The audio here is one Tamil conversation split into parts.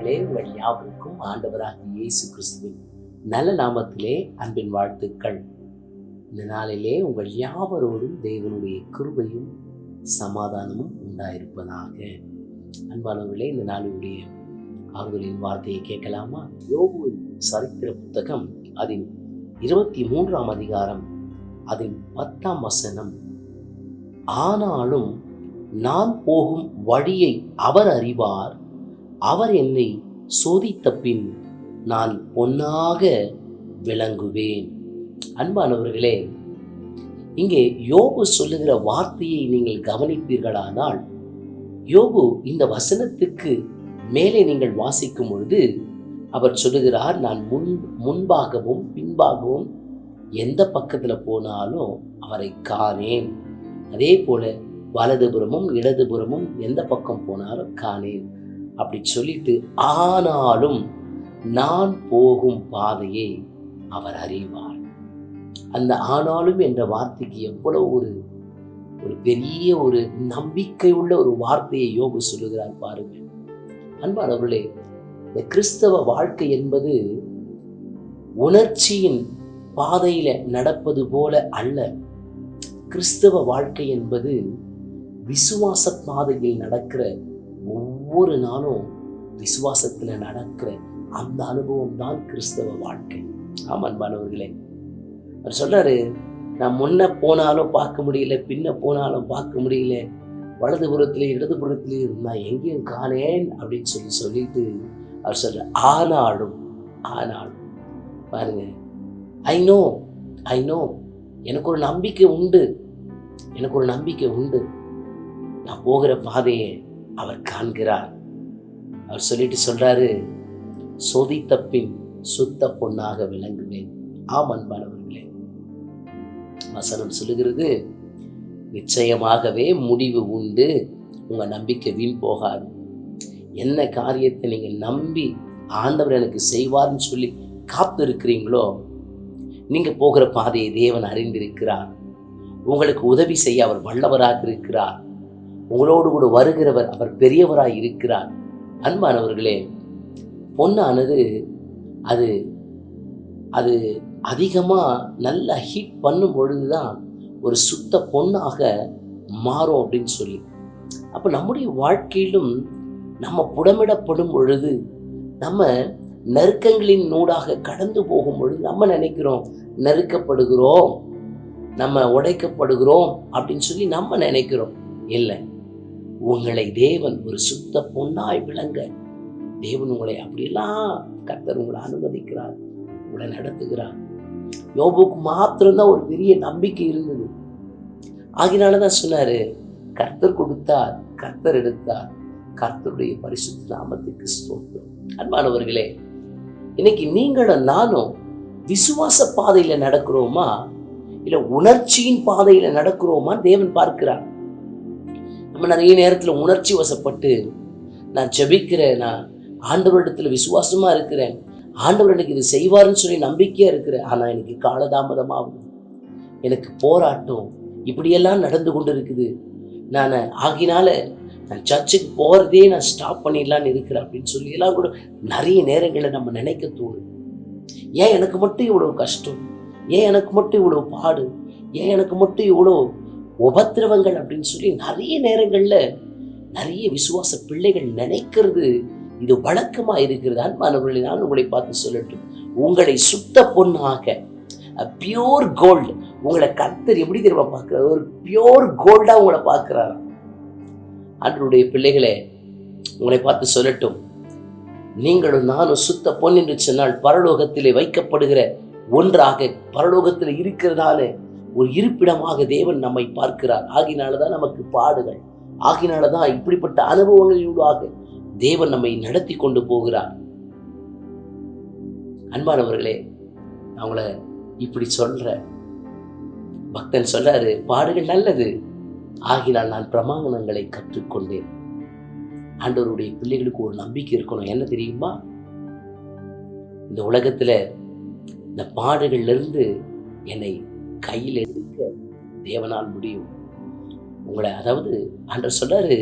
அன்பானவர்களே உங்கள் யாவருக்கும் ஆண்டவராக இயேசு கிறிஸ்துவின் நல்ல நாமத்திலே அன்பின் வாழ்த்துக்கள். இந்த நாளிலே உங்கள் யாவரோடும் தேவனுடைய கிருபையும் சமாதானமும் உண்டாயிருப்பதாக. அன்பானவர்களே இந்த நாளுடைய ஆறுதலின் வார்த்தையை கேட்கலாமா? யோகுவின் சரித்திர புத்தகம் அதன் இருபத்தி மூன்றாம் அதிகாரம் அதன் பத்தாம் வசனம். ஆனாலும் நான் போகும் வழியை அவர் அறிவார் அவர் என்னை சோதித்த பின் நான் பொன்னாக விளங்குவேன். அன்பானவர்களே இங்கே யோபு சொல்லுகிற வார்த்தையை நீங்கள் கவனிப்பீர்களானால் யோபு இந்த வசனத்துக்கு மேலே நீங்கள் வாசிக்கும் பொழுது அவர் சொல்லுகிறார் நான் முன் முன்பாகவும் பின்பாகவும் எந்த பக்கத்தில் போனாலும் அவரை காணேன். அதே போல வலதுபுறமும் இடதுபுறமும் எந்த பக்கம் போனாலும் காணேன். அப்படி சொல்லிட்டு ஆனாலும் நான் போகும் பாதையை அவர் அறிவார். அந்த ஆனாலும் என்ற வார்த்தைக்கு எவ்வளவு ஒரு ஒரு பெரிய ஒரு நம்பிக்கை உள்ள ஒரு வார்த்தையை யோபு சொல்லுகிறார் பாருங்க அன்பானவர்களே இந்த கிறிஸ்தவ வாழ்க்கை என்பது உணர்ச்சியின் பாதையில் நடப்பது போல அல்ல. கிறிஸ்தவ வாழ்க்கை என்பது விசுவாச பாதையில் நடக்கிற ஒவ்வொரு நாளும் விசுவாசத்தில் நடக்கிற அந்த அனுபவம் தான் கிறிஸ்தவ வாழ்க்கை. ஆமன் மாணவர்களே அவர் சொல்றாரு நான் முன்ன போனாலும் பார்க்க முடியல பின்ன போனாலும் பார்க்க முடியல. வலதுபுறத்திலே இடதுபுறத்திலே நான் எங்கேயும் காணேன் அப்படின்னு சொல்லி சொல்லிட்டு அவர் சொல்ற ஆனாலும் ஆனாலும். பாருங்க. ஐ நோ ஐ நோ எனக்கு ஒரு நம்பிக்கை உண்டு. எனக்கு ஒரு நம்பிக்கை உண்டு. நான் போகிற பாதையை அவர் காண்கிறார். அவர் சொல்லிட்டு சொல்றாரு சோதித்த பின் சுத்த பொண்ணாக விளங்குவேன். ஆம் அன்பானவர்களே. வசனம் சொல்லுகிறது நிச்சயமாகவே முடிவு உண்டு உங்கள் நம்பிக்கை வீண் போகாது. என்ன காரியத்தை நீங்கள் நம்பி ஆண்டவர் எனக்கு செய்வார்னு சொல்லி காத்து இருக்கிறீங்களோ நீங்கள் போகிற பாதையை தேவன் அறிந்திருக்கிறார். உங்களுக்கு உதவி செய்ய அவர் வல்லவராக இருக்கிறார். உங்களோடு கூட வருகிறவர் அவர் பெரியவராய் இருக்கிறார். அன்பானவர்களே பொண்ணானது அது அது அதிகமாக நல்லா ஹீட் பண்ணும் பொழுது தான் ஒரு சுத்த பொண்ணாக மாறும் அப்படின்னு சொல்லி. அப்போ நம்முடைய வாழ்க்கையிலும் நம்ம புடமிடப்படும் பொழுது நம்ம நெருக்கங்களின் நூடாக கடந்து போகும் பொழுது நம்ம நினைக்கிறோம் நெருக்கப்படுகிறோம் நம்ம உடைக்கப்படுகிறோம் அப்படின்னு சொல்லி நம்ம நினைக்கிறோம். இல்லை. உங்களை தேவன் ஒரு சுத்த பொண்ணாய் விளங்க. தேவன் உங்களை அப்படியெல்லாம் கத்தர் உங்களை அனுமதிக்கிறார் உங்களை நடத்துகிறார். யோபுக்கு மாத்திரம்தான் ஒரு பெரிய நம்பிக்கை இருந்தது. ஆகினாலதான் சொன்னார் கர்த்தர் கொடுத்தார் கர்த்தர் எடுத்தார். கர்த்தருடைய பரிசுத்த நாமத்துக்கு ஸ்தோத்திரம். அன்பானவர்களே இன்னைக்கு நீங்களும் நானும் விசுவாச பாதையில் நடக்கிறோமா? இல்லை உணர்ச்சியின் பாதையில் நடக்கிறோமா? தேவன் பார்க்கிறார். நம்ம நிறைய நேரத்தில் உணர்ச்சி வசப்பட்டு நான் ஜெபிக்கிறேன் நான் ஆண்டவரிடத்தில் விசுவாசமாக இருக்கிறேன் ஆண்டவர் எனக்கு இது செய்வாருன்னு சொல்லி நம்பிக்கையாக இருக்கிறேன் ஆனால் எனக்கு காலதாமதமாகும் எனக்கு போராட்டம் இப்படியெல்லாம் நடந்து கொண்டு இருக்குது நான் ஆகினால நான் சர்ச்சுக்கு போகிறதே நான் ஸ்டாப் பண்ணிடலான்னு இருக்கிறேன் அப்படின்னு சொல்லி எல்லாம் கூட நிறைய நேரங்களை நம்ம நினைக்க தோணும். ஏன் எனக்கு மட்டும் இவ்வளோ கஷ்டம்? ஏன் எனக்கு மட்டும் இவ்வளோ பாடு? ஏன் எனக்கு மட்டும் இவ்வளோ உபத்திரவங்கள் அப்படின்னு சொல்லி நிறைய நேரங்களில் நிறைய விசுவாச பிள்ளைகள் நினைக்கிறது. இது வழக்கமாக இருக்கிறது. அன்பானவர்களை நான் உங்களை பார்த்து சொல்லட்டும். உங்களை சுத்த பொண்ணாக பியோர் கோல்டு உங்களை கர்த்தர் எப்படி தெரியுமா பார்க்குற ஒரு பியோர் கோல்டாக உங்களை பார்க்குறாரு. அன்றைய பிள்ளைகளே உங்களை பார்த்து சொல்லட்டும். நீங்களும் நானும் சுத்த பொன் என்று சொன்னால் பரலோகத்திலே வைக்கப்படுகிற ஒன்றாக பரலோகத்தில் இருக்கிறதால ஒரு இருப்பிடமாக தேவன் நம்மை பார்க்கிறார். ஆகினாலதான் நமக்கு பாடுகள். ஆகினாலதான் இப்படிப்பட்ட அனுபவங்களிலூடாக தேவன் நம்மை நடத்தி கொண்டு போகிறார். அன்பானவர்களே அவங்கள இப்படி சொல்ற பக்தன் சொல்றாரு பாடுகள் நல்லது. ஆகினால் நான் பிரமாணங்களை கற்றுக்கொண்டேன். ஆண்டவருடைய பிள்ளைகளுக்கு ஒரு நம்பிக்கை இருக்கணும். என்ன தெரியுமா? இந்த உலகத்துல இந்த பாடுகள்லேருந்து என்னை கையில் எடுக்க தேவனால் முடியும். உங்களை அதாவது அன்று சொல்றாரு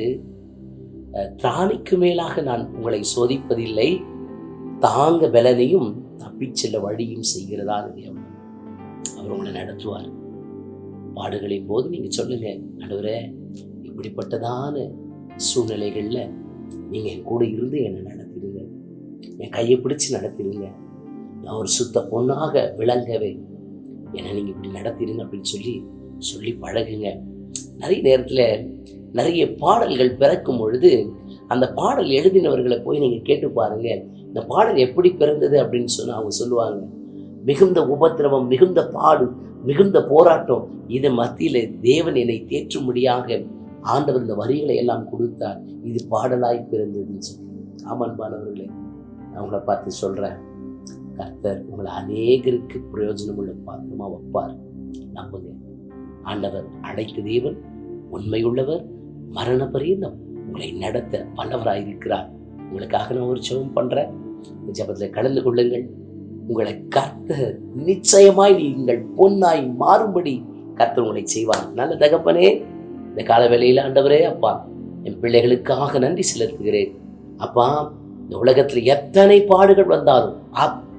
திராணிக்கு மேலாக நான் உங்களை சோதிப்பதில்லை தாங்க பலனையும் தப்பிச் செல்ல வழியும் செய்கிறதா தேவன் அவர் உங்களை நடத்துவார். பாடுகளின் போது நீங்கள் சொல்லுங்க நடுவரே இப்படிப்பட்டதான சூழ்நிலைகளில் நீங்கள் என் கூட இருந்து என்னை நடத்திடுங்க. என் கையை பிடிச்சி நடத்திடுங்க. நான் ஒரு சுத்த பொண்ணாக விளங்கவே ஏன்னா நீங்கள் இப்படி நடத்திடுங்க அப்படின்னு சொல்லி சொல்லி பழகுங்க. நிறைய நேரத்தில் நிறைய பாடல்கள் பிறக்கும் பொழுது அந்த பாடல் எழுதினவர்களை போய் நீங்கள் கேட்டு பாருங்கள் இந்த பாடல் எப்படி பிறந்தது அப்படின்னு சொன்னால் அவங்க சொல்லுவாங்க. மிகுந்த உபத்திரவம் மிகுந்த பாடு மிகுந்த போராட்டம். இது மத்தியில் தேவன் என்னை தேற்றும்படியாக ஆண்டவர் இந்த வரிகளை எல்லாம் கொடுத்தார். இது பாடலாய் பிறந்ததுன்னு சொல்லி. ஆமான்பானவர்களே நான் உங்களை பார்த்து சொல்கிறேன் கர்த்தர் உங்களை அநேகருக்கு பிரயோஜனம் உள்ள பாத்திரமா வைப்பார். நம்புங்க. ஆண்டவர் அழைத்த தேவன் உண்மையுள்ளவர் மரண பரியந்தம் உங்களை நடத்த வல்லவராயிருக்கிறார் உங்களுக்காக நான் ஒரு ஜெபம் பண்ணுறேன் ஜபத்தில் கலந்து கொள்ளுங்கள். உங்களை கர்த்தர் நிச்சயமாய் நீங்கள் பொன்னாய் மாறும்படி கர்த்தர் உங்களை செய்வார். நல்ல தகப்பனே இந்த கால வேலையில் ஆண்டவரே அப்பா என் பிள்ளைகளுக்காக நன்றி செலுத்துகிறேன். அப்பா இந்த உலகத்தில் எத்தனை பாடுகள் வந்தாலும்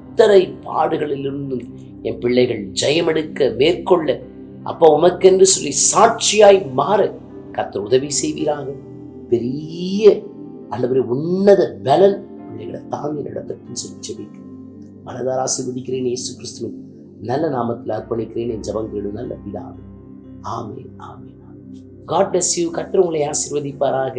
அத்தனை பாடுகளிலிருந்தும் என் பிள்ளைகள் ஜெயமெடுக்க மேற்கொள்ள அப்போ உமக்கென்று சொல்லி சாட்சியாய் மாற கத்த உதவி செய்வீராக. பெரிய ஆண்டவரே உன்னத பலன் பிள்ளைகளை தாங்கி நடத்தட்டுன்னு சொல்லி செபிக்கிறேன் மனதார் ஆசீர்வதிக்கிறேன் இயேசு கிறிஸ்துவின் நல்ல நாமத்தில் அர்ப்பணிக்கிறேன் என் ஜபம் கேடு நல்ல பிதாவே. ஆமே ஆமே காட் பிளஸ் யூ கற்று உங்களை ஆசீர்வதிப்பாராக.